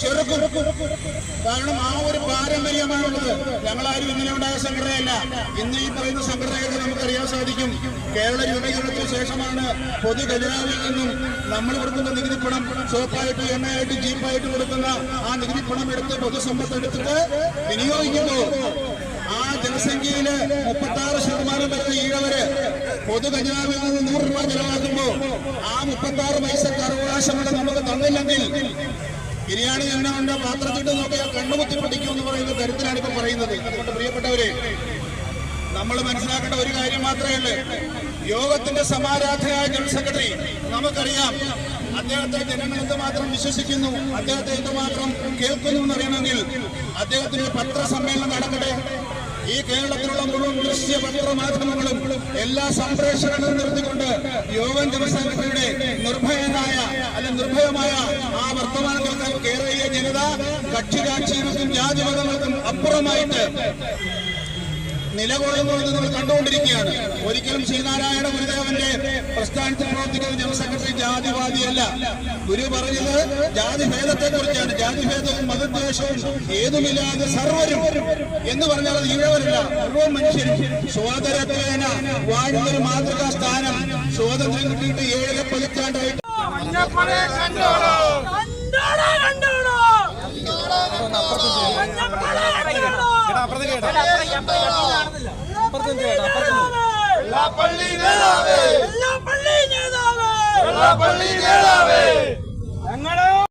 ചെറുക്കും. കാരണം ആ ഒരു പാരമ്പര്യമാണുള്ളത്. ഞങ്ങളാരും ഇങ്ങനെ ഉണ്ടായ സംഘടനയല്ല. ഇന്ന് ഈ പറയുന്ന സംഘടനയൊക്കെ നമുക്കറിയാൻ സാധിക്കും. കേരള രൂപീകരണത്തിന് ശേഷമാണ് പൊതു ഖജനാവിൽ നിന്നും നമ്മൾ കൊടുക്കുന്ന നികുതി പണം സോപ്പായിട്ട് എണ്ണയായിട്ട് ജീപ്പായിട്ട് കൊടുക്കുന്ന ആ നികുതി പണം എടുത്ത് പൊതുസമ്പത്ത് എടുത്തിട്ട് വിനിയോഗിക്കുമ്പോൾ ആ ജനസംഖ്യയിൽ മുപ്പത്തി ആറ് ശതമാനം വരുന്ന ഈഴവര് പൊതു ഖജനാവിൽ നിന്ന് നൂറ് രൂപ ചെലവാക്കുമ്പോൾ ആ മുപ്പത്തി ആറ് പൈസക്ക് അവകാശം നമുക്ക് തന്നില്ലെങ്കിൽ ബിരിയാണി എണ്ണ പാത്രത്തിട്ട് നോക്കിയാൽ കണ്ണുകുത്തി പിടിക്കും എന്ന് പറയുന്ന തരത്തിലാണ് ഇപ്പൊ പറയുന്നത്. അതുകൊണ്ട് പ്രിയപ്പെട്ടവരെ നമ്മൾ മനസ്സിലാക്കേണ്ട ഒരു കാര്യം മാത്രമേ ഉള്ളൂ. യോഗത്തിന്റെ സമാരാധനായ ജനറൽ സെക്രട്ടറി നമുക്കറിയാം അദ്ദേഹത്തെ ജനങ്ങൾ എന്തുമാത്രം വിശ്വസിക്കുന്നു അദ്ദേഹത്തെ എന്തുമാത്രം കേൾക്കുന്നു എന്നറിയണമെങ്കിൽ അദ്ദേഹത്തിന് പത്രസമ്മേളനം നടക്കട്ടെ. ഈ കേരളത്തിലുള്ള മുഴുവൻ ദൃശ്യ പത്രമാധ്യമങ്ങളും എല്ലാ സംപ്രേഷണങ്ങളും നിർത്തിക്കൊണ്ട് യോഗം ജനസംഘടനയുടെ നിർഭയനായ അല്ലെ നിർഭയമായ ആ വർത്തമാനം കേരളീയ ജനത കക്ഷി രാഷ്ട്രീയങ്ങൾക്കും ജാതിമതങ്ങൾക്കും അപ്പുറമായിട്ട് നിലകൊള്ളുന്നു എന്ന് നമ്മൾ കണ്ടുകൊണ്ടിരിക്കുകയാണ്. ഒരിക്കലും ശ്രീനാരായണ ഗുരുദേവന്റെ പ്രസ്ഥാനത്തിൽ പ്രവർത്തിക്കുന്ന ജാതിവാദിയല്ല ഗുരു പറഞ്ഞത് ജാതിഭേദത്തെ കുറിച്ചാണ് ജാതിഭേദവും മതദ്വേഷവും ഏതുമില്ലാതെ സർവരും എന്ന് പറഞ്ഞാൽ അത് ഈഴവരല്ല മുഴുവൻ മനുഷ്യരും. സ്വാതന്ത്ര്യത്വേന വാഴുന്നൊരു മാതൃകാ സ്ഥാനം. സ്വാതന്ത്ര്യം കിട്ടിയിട്ട് ഏഴര പതിറ്റാണ്ടായിട്ട് പള്ളി നേതാവ് പള്ളി നേതാവേ